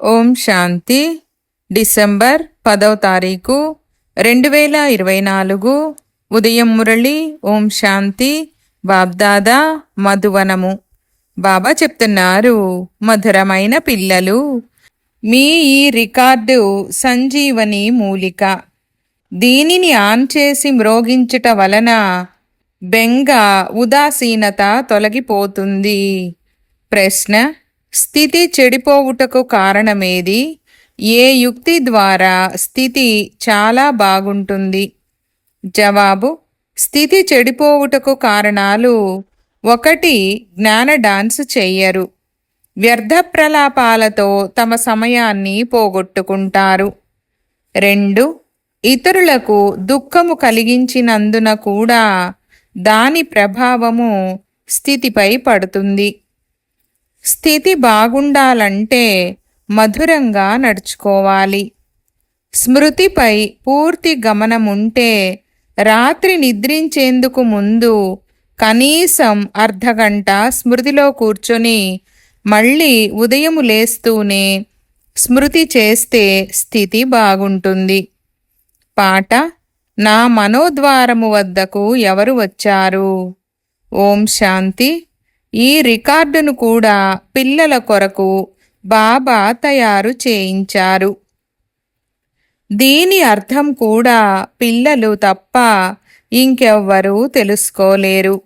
ఓం శాంతి. December పదవ తారీఖు రెండు వేల ఇరవై నాలుగు. ఉదయం మురళి ఓం శాంతి. బాబ్దాదా మధువనము. బాబా చెప్తున్నారు మధురమైన పిల్లలు. మీ ఈ రికార్డు సంజీవని మూలిక. దీనిని ఆన్ చేసి మ్రోగించుట వలన బెంగ ఉదాసీనత తొలగిపోతుంది. ప్రశ్న స్థితి చెడిపోవుటకు కారణమేది? ఏ యుక్తి ద్వారా స్థితి చాలా బాగుంటుంది? జవాబు స్థితి చెడిపోవుటకు కారణాలు ఒకటి జ్ఞాన డాన్స్ చెయ్యరు. వ్యర్థ ప్రలాపాలతో తమ సమయాన్ని పోగొట్టుకుంటారు. రెండు ఇతరులకు దుఃఖము కలిగించినందున కూడా దాని ప్రభావము స్థితిపై పడుతుంది. స్థితి బాగుండాలంటే మధురంగా నడుచుకోవాలి. స్మృతిపై పూర్తి గమనముంటే రాత్రి నిద్రించేందుకు ముందు కనీసం అర్ధగంట స్మృతిలో కూర్చొని మళ్ళీ ఉదయము లేస్తూనే స్మృతి చేస్తే స్థితి బాగుంటుంది. పాట నా మనోద్వారము వద్దకు ఎవరు వచ్చారు? ఓం శాంతి. ఈ రికార్డును కూడా పిల్లల కొరకు బాబా తయారు చేయించారు. దీని అర్థం కూడా పిల్లలు తప్ప ఇంకెవ్వరూ తెలుసుకోలేరు.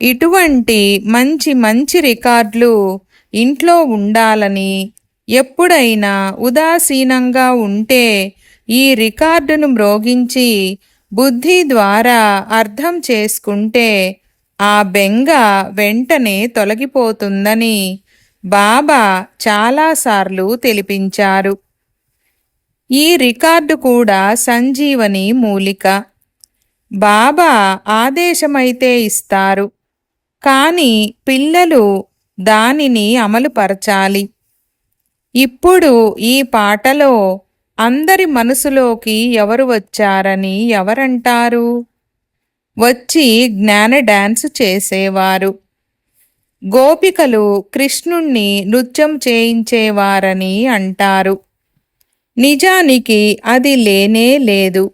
ఇటువంటి మంచి మంచి రికార్డులు ఇంట్లో ఉండాలని ఎప్పుడైనా ఉదాసీనంగా ఉంటే ఈ రికార్డును మ్రోగించి బుద్ధి ద్వారా అర్థం చేసుకుంటే ఆ బెంగ వెంటనే తొలగిపోతుందని బాబా చాలాసార్లు తెలిపించారు. ఈ రికార్డు కూడా సంజీవని మూలిక. బాబా ఆదేశమైతే ఇస్తారు. కానీ పిల్లలు దానిని అమలుపరచాలి. ఇప్పుడు ఈ పాటలో అందరి మనసులోకి ఎవరు వచ్చారని ఎవరంటారు? వచ్చి జ్ఞాన డాన్స్ చేసేవారు. గోపికలు కృష్ణుణ్ణి నృత్యం చేయించేవారని అంటారు. నిజానికి అది లేనే లేదు.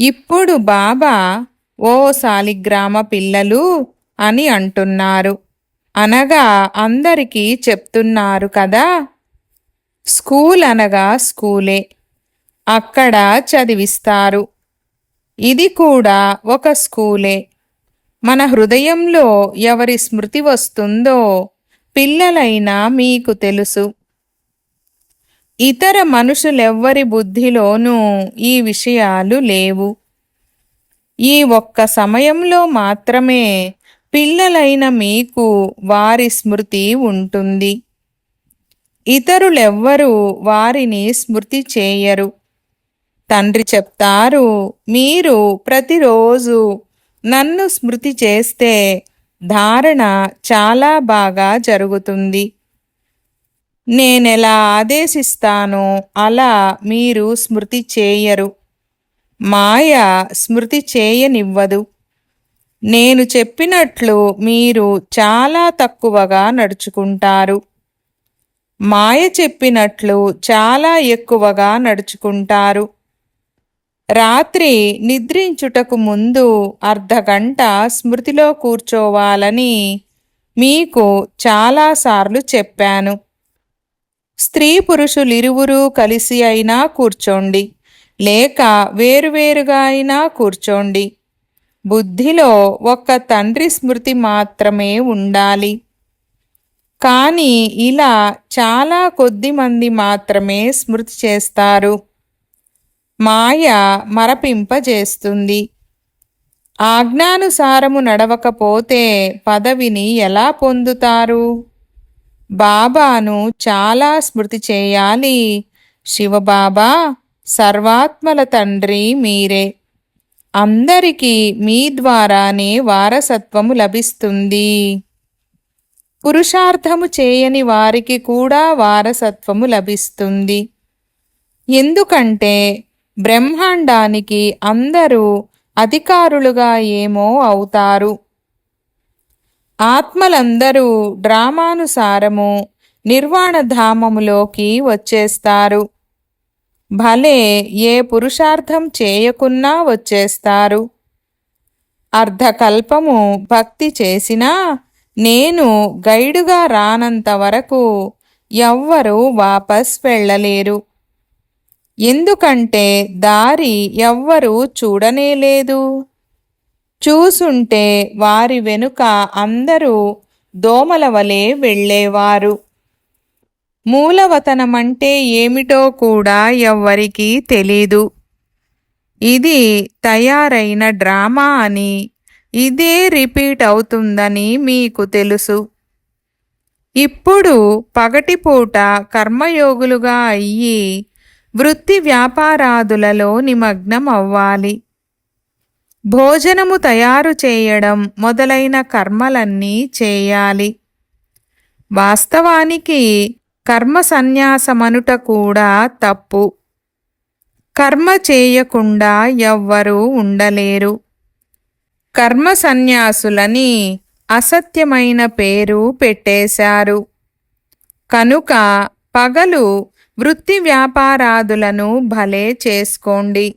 ఇప్పుడు బాబా ఓ సాలిగ్రామ పిల్లలు అని అంటున్నారు. అనగా అందరికీ చెప్తున్నారు కదా. స్కూల్ అనగా స్కూలే. అక్కడ చదివిస్తారు. ఇది కూడా ఒక స్కూలే. మన హృదయంలో ఎవరి స్మృతి వస్తుందో పిల్లలైనా మీకు తెలుసు. ఇతర మనుషులెవ్వరి బుద్ధిలోనూ ఈ విషయాలు లేవు. ఈ ఒక్క సమయంలో మాత్రమే పిల్లలైన మీకు వారి స్మృతి ఉంటుంది. ఇతరులెవ్వరూ వారిని స్మృతి చేయరు. తండ్రి చెప్తారు మీరు ప్రతిరోజు నన్ను స్మృతి చేస్తే ధారణ చాలా బాగా జరుగుతుంది. నేనెలా ఆదేశిస్తానో అలా మీరు స్మృతి చేయరు. మాయ స్మృతి చేయనివ్వదు. నేను చెప్పినట్లు మీరు చాలా తక్కువగా నడుచుకుంటారు. మాయ చెప్పినట్లు చాలా ఎక్కువగా నడుచుకుంటారు. రాత్రి నిద్రించుటకు ముందు అర్ధగంట స్మృతిలో కూర్చోవాలని మీకు చాలాసార్లు చెప్పాను. స్త్రీ పురుషులిరువురూ కలిసి అయినా కూర్చోండి. లేక వేరువేరుగా అయినా కూర్చోండి. బుద్ధిలో ఒక్క తండ్రి స్మృతి మాత్రమే ఉండాలి. కానీ ఇలా చాలా కొద్ది మంది మాత్రమే స్మృతి చేస్తారు. మాయ మరపింపజేస్తుంది. ఆజ్ఞానుసారము నడవకపోతే పదవిని ఎలా పొందుతారు? బాబాను చాలా స్మృతి చేయాలి. శివబాబా సర్వాత్మల తండ్రి మీరే. అందరికీ మీ ద్వారానే వారసత్వము లభిస్తుంది. పురుషార్థము చేయని వారికి కూడా వారసత్వము లభిస్తుంది. ఎందుకంటే బ్రహ్మాండానికి అందరూ అధికారులుగా ఏమో అవుతారు. ఆత్మలందరూ డ్రామానుసారము నిర్వాణధామములోకి వచ్చేస్తారు. భలే ఏ పురుషార్థం చేయకున్నా వచ్చేస్తారు. అర్ధకల్పము భక్తి చేసినా నేను గైడుగా రానంత వరకు ఎవ్వరూ వాపస్ వెళ్ళలేరు. ఎందుకంటే దారి ఎవ్వరూ చూడనేలేదు చూసుంటే వారి వెనుక అందరూ దోమల వలె వెళ్ళేవారు. మూలవతనమంటే ఏమిటో కూడా ఎవ్వరికీ తెలీదు. ఇది తయారైన డ్రామా అని ఇదే రిపీట్ అవుతుందని మీకు తెలుసు. ఇప్పుడు పగటిపూట కర్మయోగులుగా అయ్యి వృత్తి వ్యాపారాదులలో నిమగ్నం అవ్వాలి భోజనము తయారు చేయడం మొదలైన కర్మలన్నీ చేయాలి. వాస్తవానికి కర్మ సన్యాసమనుట కూడా తప్పు. కర్మ చేయకుండా ఎవ్వరూ ఉండలేరు. కర్మ సన్యాసులని అసత్యమైన పేరు పెట్టేశారు. కనుక పగలు వృత్తి వ్యాపారాదులను భలే చేసుకోండి.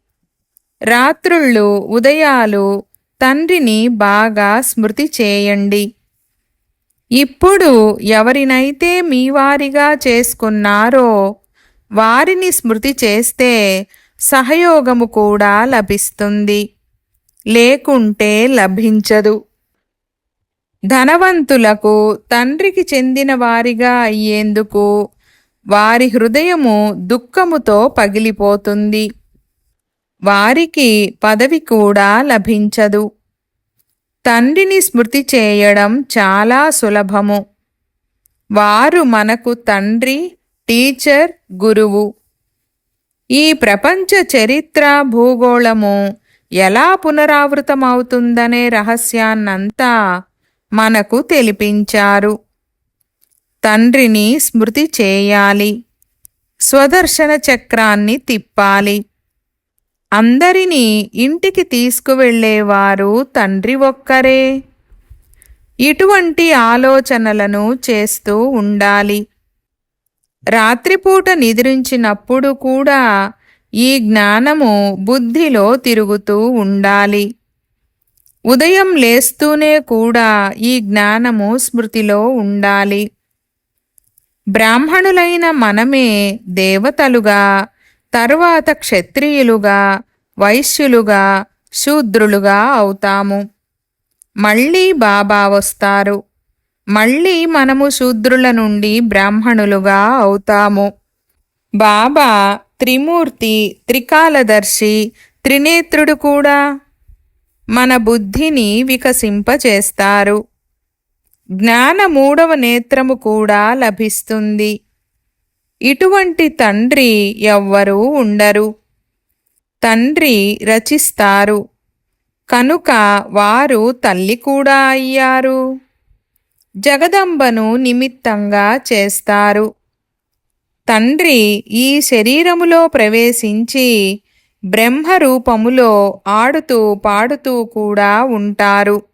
రాత్రుళ్ళు ఉదయాలు తండ్రిని బాగా స్మృతి చేయండి. ఇప్పుడు ఎవరినైతే మీవారిగా చేసుకున్నారో వారిని స్మృతి చేస్తే సహయోగము కూడా లభిస్తుంది. లేకుంటే లభించదు. ధనవంతులకు తండ్రికి చెందిన వారిగా అయ్యేందుకు వారి హృదయము దుఃఖముతో పగిలిపోతుంది. వారికి పదవి కూడా లభించదు. తండ్రిని స్మృతి చేయడం చాలా సులభము. వారు మనకు తండ్రి టీచర్ గురువు. ఈ ప్రపంచ చరిత్ర భూగోళము ఎలా పునరావృతమవుతుందనే రహస్యాన్నంతా మనకు తెలిపించారు. తండ్రిని స్మృతి చేయాలి. స్వదర్శన చక్రాన్ని తిప్పాలి. అందరినీ ఇంటికి తీసుకువెళ్ళేవారు తండ్రి ఒక్కరే. ఇటువంటి ఆలోచనలను చేస్తూ ఉండాలి. రాత్రిపూట నిద్రించినప్పుడు కూడా ఈ జ్ఞానము బుద్ధిలో తిరుగుతూ ఉండాలి. ఉదయం లేస్తూనే కూడా ఈ జ్ఞానము స్మృతిలో ఉండాలి. బ్రాహ్మణులైన మనమే దేవతలుగా తరువాత క్షత్రియులుగా వైశ్యులుగా శూద్రులుగా అవుతాము. మళ్ళీ బాబా వస్తారు. మళ్ళీ మనము శూద్రుల నుండి బ్రాహ్మణులుగా అవుతాము. బాబా త్రిమూర్తి త్రికాలదర్శి త్రినేత్రుడు కూడా మన బుద్ధిని వికసింపచేస్తారు. జ్ఞాన మూడవ నేత్రము కూడా లభిస్తుంది. ఇటువంటి తండ్రి ఎవ్వరూ ఉండరు. తండ్రి రచిస్తారు. కనుక వారు తల్లి కూడా అయ్యారు. జగదంబను నిమిత్తంగా చేస్తారు. తండ్రి ఈ శరీరములో ప్రవేశించి బ్రహ్మరూపములో ఆడుతూ పాడుతూ కూడా ఉంటారు.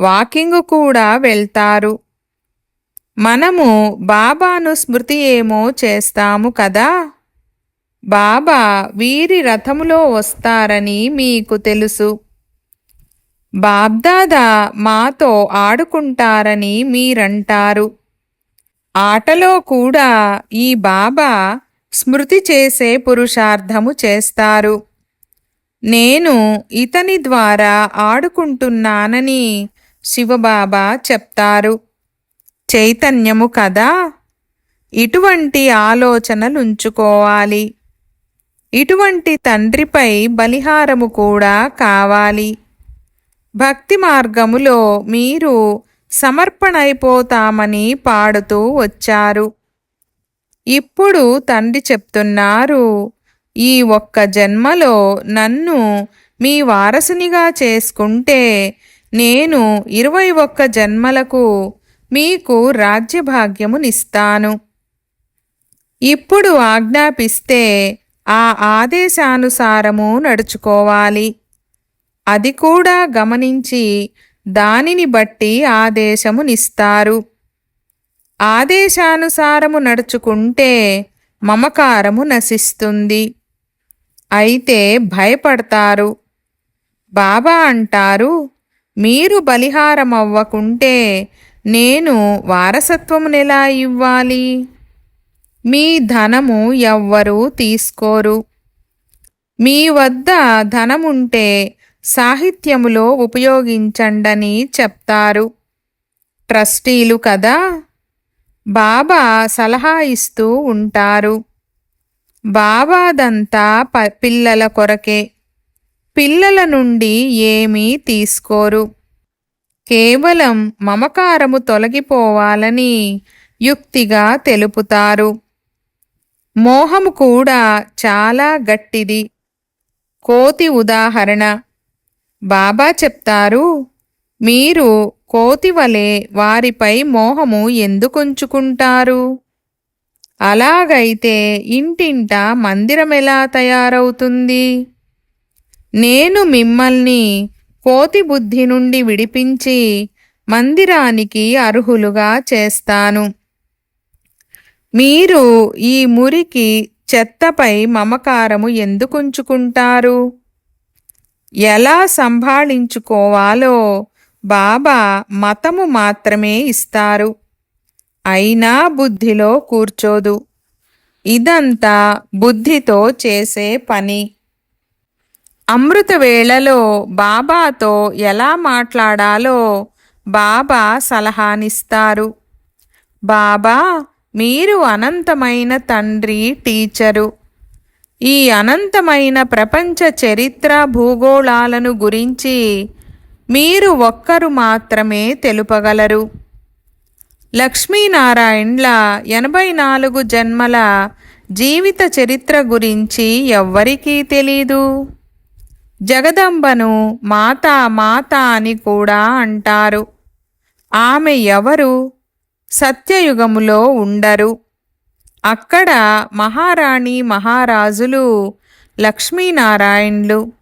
వాకింగ్ కూడా వెళ్తారు. మనము బాబాను స్మృతి ఏమో చేస్తాము కదా? బాబా వీరి రథములో వస్తారని మీకు తెలుసు. బాబ్దాదా మాతో ఆడుకుంటారని మీరంటారు. ఆటలో కూడా ఈ బాబా స్మృతి చేసే పురుషార్థము చేస్తారు. నేను ఇతని ద్వారా ఆడుకుంటున్నానని శివబాబా చెప్తారు. చైతన్యము కదా? ఇటువంటి ఆలోచనలుంచుకోవాలి. ఇటువంటి తండ్రిపై బలిహారము కూడా కావాలి. భక్తి మార్గములో మీరు సమర్పణైపోతామని పాడుతూ వచ్చారు. ఇప్పుడు తండ్రి చెప్తున్నారు ఈ ఒక్క జన్మలో నన్ను మీ వారసునిగా చేసుకుంటే నేను ఇరవై ఒక్క జన్మలకు మీకు రాజ్యభాగ్యమునిస్తాను. ఇప్పుడు ఆజ్ఞాపిస్తే ఆ ఆదేశానుసారము నడుచుకోవాలి. అది కూడా గమనించి దానిని బట్టి ఆదేశమునిస్తారు. ఆదేశానుసారము నడుచుకుంటే మమకారము నశిస్తుంది. అయితే భయపడతారు. బాబా అంటారు మీరు బలిహారమవ్వకుంటే నేను వారసత్వమునెలా ఇవ్వాలి? మీ ధనము ఎవ్వరూ తీసుకోరు. మీ వద్ద ధనముంటే సాహిత్యములో ఉపయోగించండని చెప్తారు. ట్రస్టీలు కదా? బాబా సలహా ఇస్తూ ఉంటారు. బాబాదంతా ప పిల్లల కొరకే. పిల్లల నుండి ఏమీ తీసుకోరు. కేవలం మమకారము తొలగిపోవాలని యుక్తిగా తెలుపుతారు. మోహము కూడా చాలా గట్టిది. కోతి ఉదాహరణ. బాబా చెప్తారు మీరు కోతి వలె వారిపై మోహము ఎందుకుంచుకుంటారు అలాగైతే ఇంటింట మందిరమెలా తయారవుతుంది? నేను మిమ్మల్ని కోతి బుద్ధి నుండి విడిపించి మందిరానికి అర్హులుగా చేస్తాను. మీరు ఈ మురికి చెత్తపై మమకారము ఎందుకుంచుకుంటారు? ఎలా సంభాళించుకోవాలో బాబా మతము మాత్రమే ఇస్తారు. అయినా బుద్ధిలో కూర్చోదు. ఇదంతా బుద్ధితో చేసే పని. అమృత వేళలో బాబాతో ఎలా మాట్లాడాలో బాబా సలహానిస్తారు. బాబా మీరు అనంతమైన తండ్రి టీచరు. ఈ అనంతమైన ప్రపంచ చరిత్ర భూగోళాలను గురించి మీరు ఒక్కరు మాత్రమే తెలుపగలరు. లక్ష్మీనారాయణ్ల ఎనభై నాలుగు జన్మల జీవిత చరిత్ర గురించి ఎవ్వరికీ తెలీదు. జగదంబను మాత మాత అని కూడా అంటారు. ఆమె ఎవరు? సత్యయుగములో ఉండరు. అక్కడ మహారాణి మహారాజులు లక్ష్మీనారాయణులు.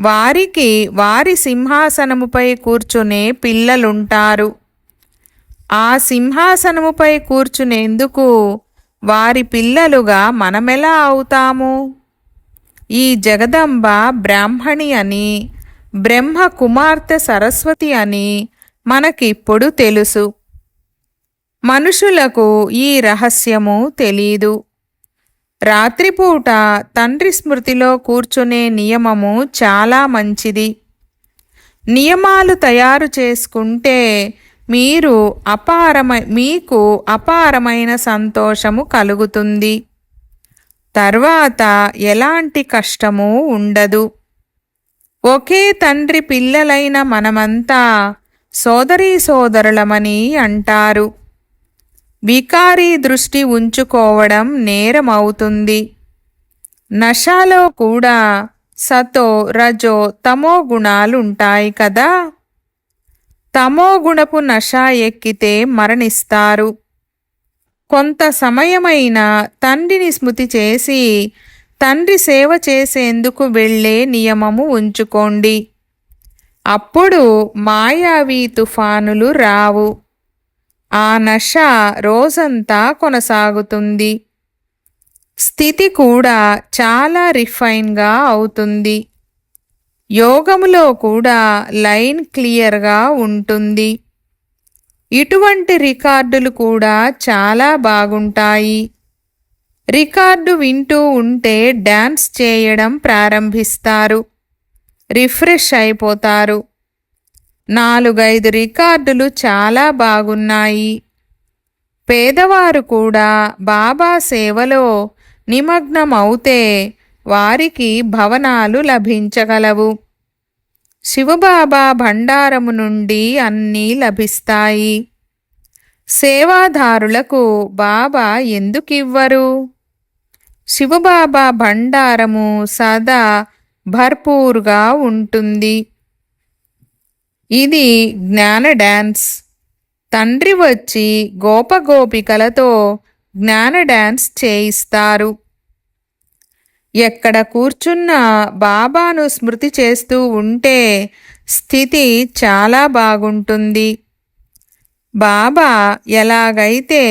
వారికి వారి సింహాసనముపై కూర్చునే పిల్లలుంటారు. ఆ సింహాసనముపై కూర్చునేందుకు వారి పిల్లలుగా మనమెలా అవుతాము? ఈ జగదంబ బ్రాహ్మణి అని బ్రహ్మ కుమార్తె సరస్వతి అని మనకిప్పుడు తెలుసు. మనుషులకు ఈ రహస్యము తెలీదు. రాత్రిపూట తండ్రి స్మృతిలో కూర్చునే నియమము చాలా మంచిది. నియమాలు తయారు చేసుకుంటే మీరు అపారమ మీకు అపారమైన సంతోషము కలుగుతుంది. తర్వాత ఎలాంటి కష్టము ఉండదు. ఒకే తండ్రి పిల్లలైన మనమంతా సోదరీ సోదరులమని అంటారు. వికారీ దృష్టి ఉంచుకోవడం నేరమవుతుంది. నషాలో కూడా సతో రజో తమో గుణాలుంటాయి కదా? తమో గుణపు నష ఎక్కితే మరణిస్తారు. కొంత సమయమైన తండ్రిని స్మృతి చేసి తండ్రి సేవ చేసేందుకు వెళ్ళే నియమము ఉంచుకోండి. అప్పుడు మాయావి తుఫానులు రావు. ఆ నష రోజంతా కొనసాగుతుంది. స్థితి కూడా చాలా రిఫైన్గా అవుతుంది. యోగములో కూడా లైన్ క్లియర్గా ఉంటుంది. ఇటువంటి రికార్డులు కూడా చాలా బాగుంటాయి. రికార్డు వింటూ ఉంటే డ్యాన్స్ చేయడం ప్రారంభిస్తారు. రిఫ్రెష్ అయిపోతారు. నాలుగైదు రికార్డులు చాలా బాగున్నాయి. పేదవారు కూడా బాబా సేవలో నిమగ్నమవుతే వారికి భవనాలు లభించగలవు. శివబాబా భండారము నుండి అన్నీ లభిస్తాయి. సేవాదారులకు బాబా ఎందుకివ్వరు? శివబాబా భండారము సదా భర్పూర్గా ఉంటుంది. ఇది జ్ఞాన డ్యాన్స్ తండ్రి వచ్చి గోపగోపికలతో జ్ఞాన డ్యాన్స్ చేయిస్తారు. ఎక్కడ కూర్చున్నా బాబాను స్మృతి చేస్తూ ఉంటే స్థితి చాలా బాగుంటుంది. బాబా ఎలాగైతే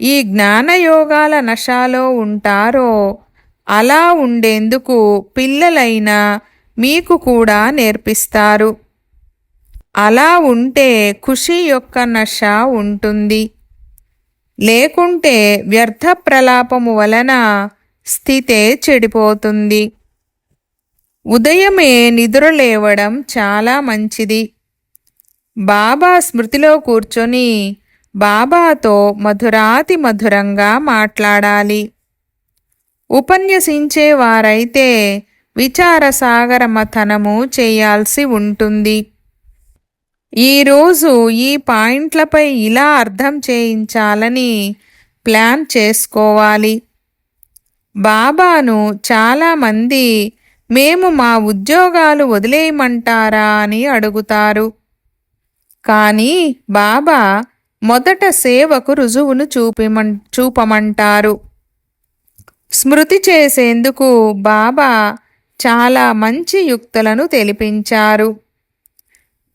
ఈ జ్ఞానయోగాల నశాలో ఉంటారో అలా ఉండేందుకు పిల్లలైన మీకు కూడా నేర్పిస్తారు. అలా ఉంటే ఖుషి యొక్క నష ఉంటుంది. లేకుంటే వ్యర్థ ప్రలాపము వలన స్థితే చెడిపోతుంది. ఉదయమే నిద్రలేవడం చాలా మంచిది. బాబా స్మృతిలో కూర్చొని బాబాతో మధురాతి మధురంగా మాట్లాడాలి. ఉపన్యసించేవారైతే విచారసాగర మథనము చేయాల్సి ఉంటుంది. ఈరోజు ఈ పాయింట్లపై ఇలా అర్థం చేయించాలని ప్లాన్ చేసుకోవాలి. బాబాను చాలామంది మేము మా ఉద్యోగాలు వదిలేయమంటారా అని అడుగుతారు. కానీ బాబా మొదట సేవకు రుజువును చూపిమన్ చూపమంటారు. స్మృతి చేసేందుకు బాబా చాలా మంచి యుక్తులను తెలిపించారు.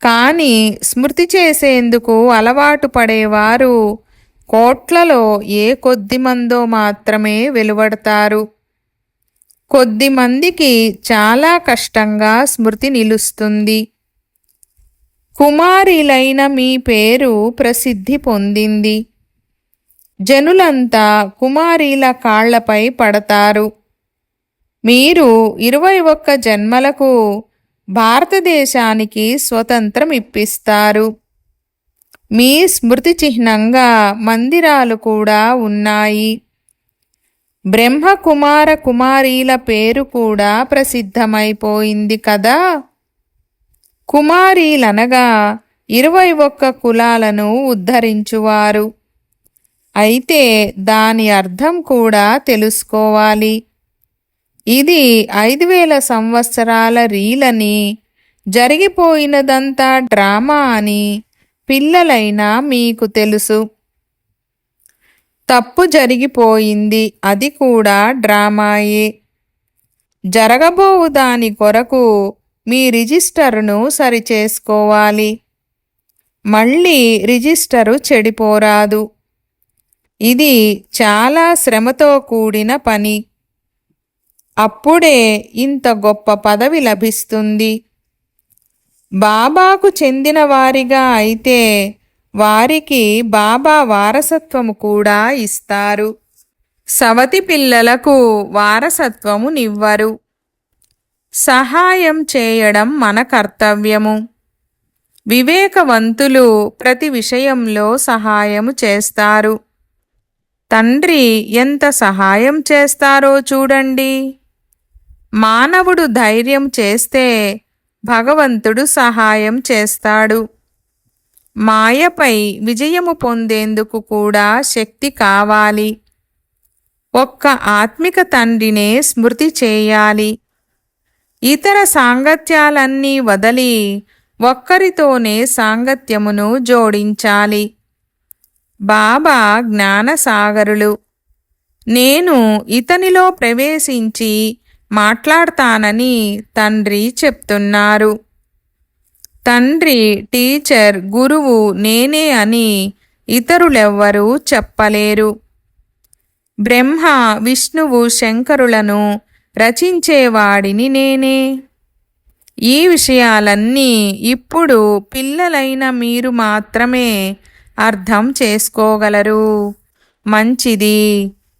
కానీ స్మృతి చేసేందుకు అలవాటు పడేవారు కోట్లలో ఏ కొద్ది మందో మాత్రమే వెలువడతారు. కొద్ది మందికి చాలా కష్టంగా స్మృతి నిలుస్తుంది. కుమారిలైన మీ పేరు ప్రసిద్ధి పొందింది. జనులంతా కుమారీల కాళ్ళపై పడతారు. మీరు ఇరవై ఒక్క జన్మలకు భారతదేశానికి స్వతంత్రం ఇప్పిస్తారు. మీ స్మృతి చిహ్నంగా మందిరాలు కూడా ఉన్నాయి. బ్రహ్మకుమార కుమారీల పేరు కూడా ప్రసిద్ధమైపోయింది కదా. కుమారీలనగా ఇరవై ఒక్క కులాలను ఉద్ధరించువారు. అయితే దాని అర్థం కూడా తెలుసుకోవాలి. ఇది ఐదు వేల సంవత్సరాల రీలని జరిగిపోయినదంతా డ్రామా అని పిల్లలైనా మీకు తెలుసు. తప్పు జరిగిపోయింది. అది కూడా డ్రామాయే. జరగబోవు దాని కొరకు మీ రిజిస్టర్ను సరిచేసుకోవాలి. మళ్ళీ రిజిస్టరు చెడిపోరాదు. ఇది చాలా శ్రమతో కూడిన పని. అప్పుడే ఇంత గొప్ప పదవి లభిస్తుంది. బాబాకు చెందిన వారిగా అయితే వారికి బాబా వారసత్వము కూడా ఇస్తారు. సవతి పిల్లలకు వారసత్వము నివ్వరు. సహాయం చేయడం మన కర్తవ్యము. వివేకవంతులు ప్రతి విషయంలో సహాయము చేస్తారు. తండ్రి ఎంత సహాయం చేస్తారో చూడండి. మానవుడు ధైర్యం చేస్తే భగవంతుడు సహాయం చేస్తాడు. మాయపై విజయము పొందేందుకు కూడా శక్తి కావాలి. ఒక్క ఆత్మిక తండ్రినే స్మృతి చేయాలి. ఇతర సాంగత్యాలన్నీ వదలి ఒక్కరితోనే సాంగత్యమును జోడించాలి. బాబా జ్ఞానసాగరులు నేను ఇతనిలో ప్రవేశించి మాట్లాడతానని తండ్రి చెప్తున్నారు. తండ్రి టీచర్ గురువు నేనే అని ఇతరులెవ్వరూ చెప్పలేరు. బ్రహ్మ విష్ణువు శంకరులను రచించేవాడిని నేనే. ఈ విషయాలన్నీ ఇప్పుడు పిల్లలైన మీరు మాత్రమే అర్థం చేసుకోగలరు. మంచిది.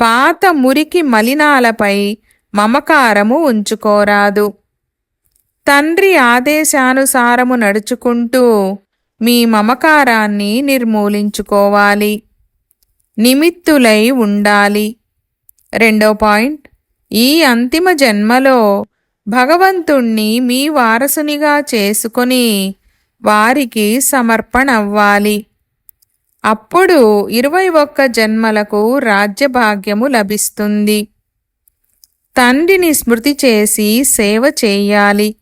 పాత మురికి మలినాలపై మమకారము ఉంచుకోరాదు. తండ్రి ఆదేశానుసారము నడుచుకుంటూ మీ మమకారాన్ని నిర్మూలించుకోవాలి. నిమిత్తులై ఉండాలి. రెండో పాయింట్. ఈ అంతిమ జన్మలో భగవంతుణ్ణి మీ వారసునిగా చేసుకొని వారికి సమర్పణ అవ్వాలి అప్పుడు ఇరవై ఒక్క జన్మలకు రాజ్యభాగ్యము లభిస్తుంది. తండ్రిని స్మృతి చేసి సేవ చేయాలి.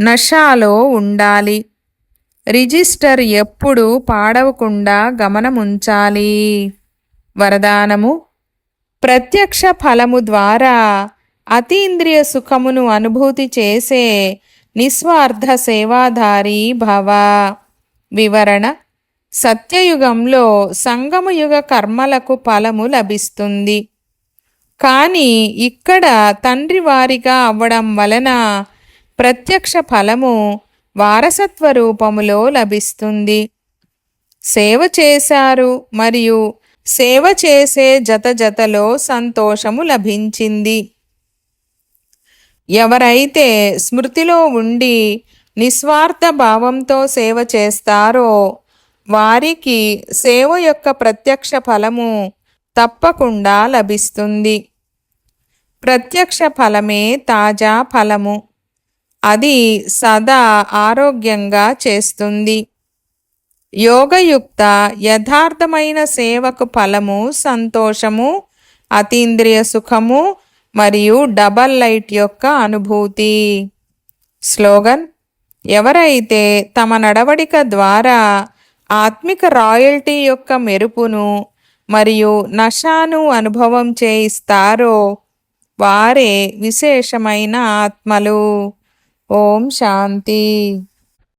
నషాలో ఉండాలి. రిజిస్టర్ ఎప్పుడు పాడవకుండా గమనముంచాలి. వరదానము ప్రత్యక్ష ఫలము ద్వారా అతీంద్రియ సుఖమును అనుభూతి చేసే నిస్వార్థ సేవాధారి భవ. వివరణ సత్యయుగంలో సంగమయుగ కర్మలకు ఫలము లభిస్తుంది. కానీ ఇక్కడ తండ్రి వారిగా అవ్వడం వలన ప్రత్యక్ష ఫలము వారసత్వ రూపములో లభిస్తుంది. సేవ చేశారు మరియు సేవ చేసే జత జతలో సంతోషము లభించింది. ఎవరైతే స్మృతిలో ఉండి నిస్వార్థ భావంతో సేవ చేస్తారో వారికి సేవ యొక్క ప్రత్యక్ష ఫలము తప్పకుండా లభిస్తుంది. ప్రత్యక్ష ఫలమే తాజా ఫలము. అది సదా ఆరోగ్యంగా చేస్తుంది. యోగయుక్త యథార్థమైన సేవకు ఫలము సంతోషము అతీంద్రియ సుఖము మరియు డబల్ లైట్ యొక్క అనుభూతి. స్లోగన్ ఎవరైతే తమ నడవడిక ద్వారా ఆత్మిక రాయల్టీ యొక్క మెరుపును మరియు నషాను అనుభవం చేయిస్తారో వారే విశేషమైన ఆత్మలు. ఓం శాంతి.